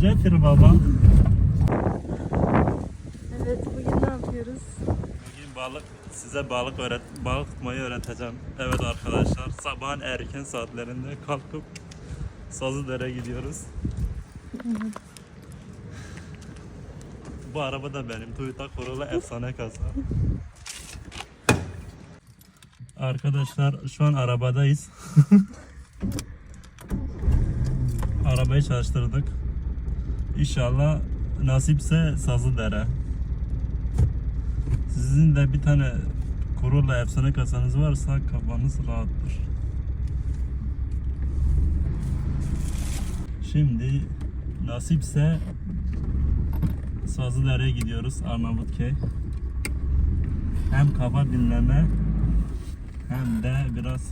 Jetir baba. Evet bugün ne yapıyoruz? Bugün balık size balık öğret balık tutmayı öğreteceğim. Evet arkadaşlar sabahın erken saatlerinde kalkıp Sazıdere'ye gidiyoruz. Bu araba da benim Toyota Corolla efsane kasa. Arkadaşlar şu an arabadayız. Arabayı çalıştırdık. İnşallah nasipse Sazıdere. Sizin de bir tane Corolla efsane kasanız varsa kafanız rahattır. Şimdi nasipse Sazıdere'ye gidiyoruz Arnavutköy. Hem kafa dinleme hem de biraz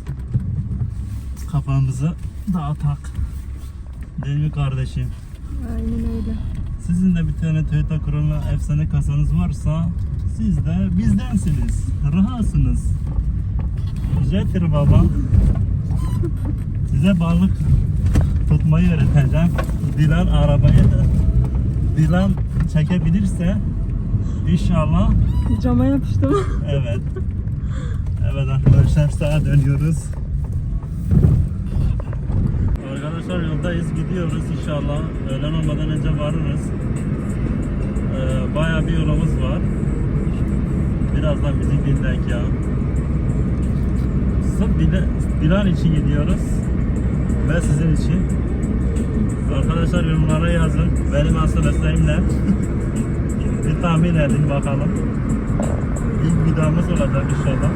kafamızı dağıtak. Değil mi kardeşim? Aynen öyle. Sizin de bir tane Toyota Corolla efsane kasanız varsa siz de bizdensiniz. Rahatsınız. Jetir baba. Size balık tutmayı öğreteceğim. Dilan arabayı da Dilan çekebilirse inşallah Cama yapıştım. evet. Evet arkadaşlar sağa dönüyoruz. Arkadaşlar yoldayız gidiyoruz inşallah. Öğlen olmadan önce varırız. Ee, bayağı bir yolumuz var. Birazdan bizi dinlek ya. Sırf Dilan için gidiyoruz. Ve sizin için. Arkadaşlar yorumlara yazın. Benim ne? bir tahmin edin bakalım. İlk videomuz olacak inşallah.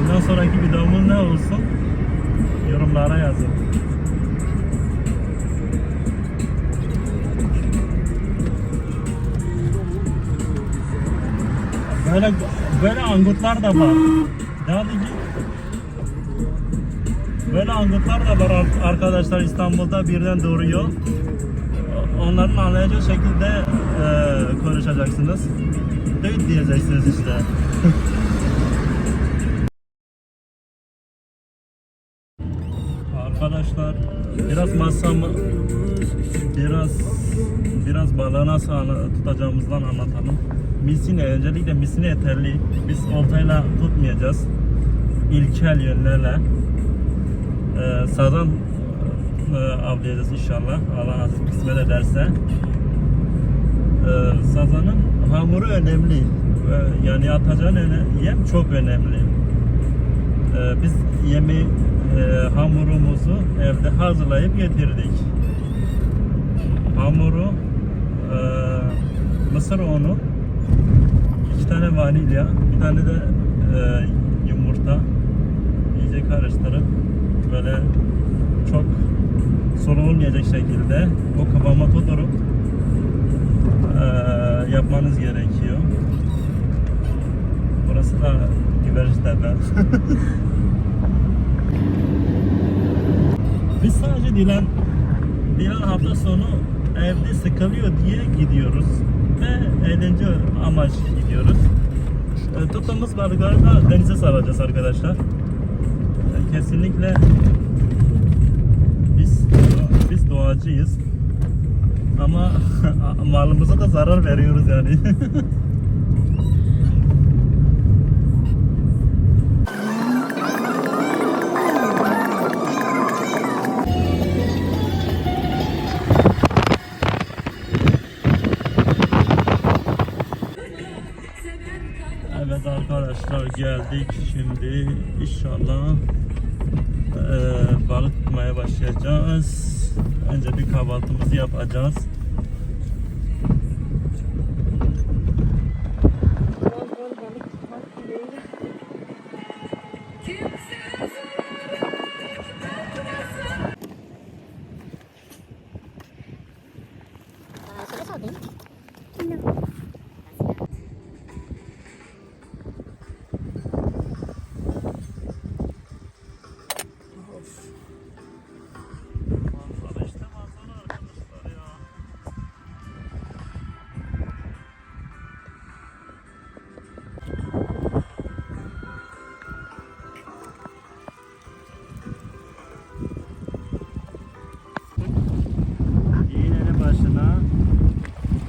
Bundan sonraki videomuz ne olsun? Yorumlara yazın. Böyle böyle angutlar da var. Git. Böyle angutlar da var ar- arkadaşlar İstanbul'da birden doğuruyor. Onların anlayacağı şekilde e, konuşacaksınız. Düğüt diyeceksiniz işte. biraz masamı biraz biraz balığı nasıl tutacağımızdan anlatalım. Misine öncelikle misine yeterli. Biz oltayla tutmayacağız. İlkel yönlerle e, sazan e, avlayacağız inşallah. Allah nasip kısmet ederse. E, sazanın hamuru önemli. E, yani atacağın yem çok önemli. Ee, biz yemeği e, hamurumuzu evde hazırlayıp getirdik. Hamuru e, mısır unu, iki tane vanilya, bir tane de e, yumurta iyice karıştırıp böyle çok sorulmayacak şekilde o kıvama tutturup e, yapmanız gerekiyor. Burası da Güvercintepe. Biz sadece Dilan Dilan hafta sonu evde sıkılıyor diye gidiyoruz ve eğlence amaç gidiyoruz. E, tuttuğumuz balıkları da denize salacağız arkadaşlar. E, kesinlikle biz biz doğacıyız ama malımıza da zarar veriyoruz yani. arkadaşlar geldik şimdi inşallah eee balık tutmaya başlayacağız. Önce bir kahvaltımızı yapacağız.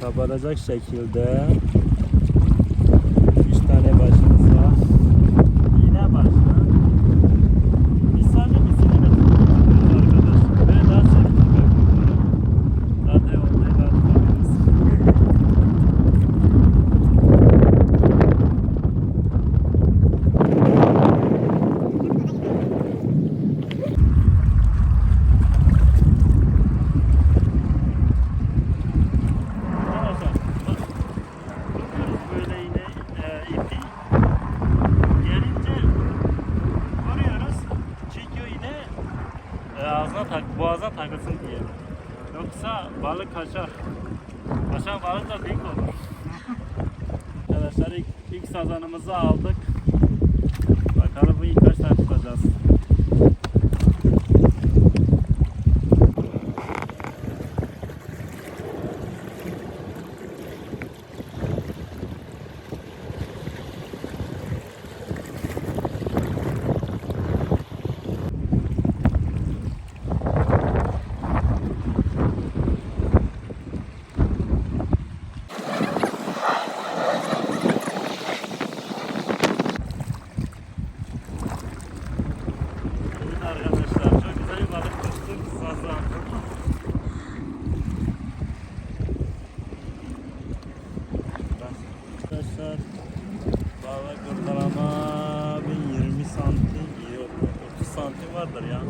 Kabaracak şekilde takılsın diye. Yoksa balık kaçar. Kaçan balık da büyük olur. Arkadaşlar ilk, ilk sazanımızı aldık. Bakalım bu ilk kaç tane tutacağız. Evet arkadaşlar çok güzel tuttuk. Sazan. Arkadaşlar balık ortalama bir 20 santim yok 30 santim vardır ya.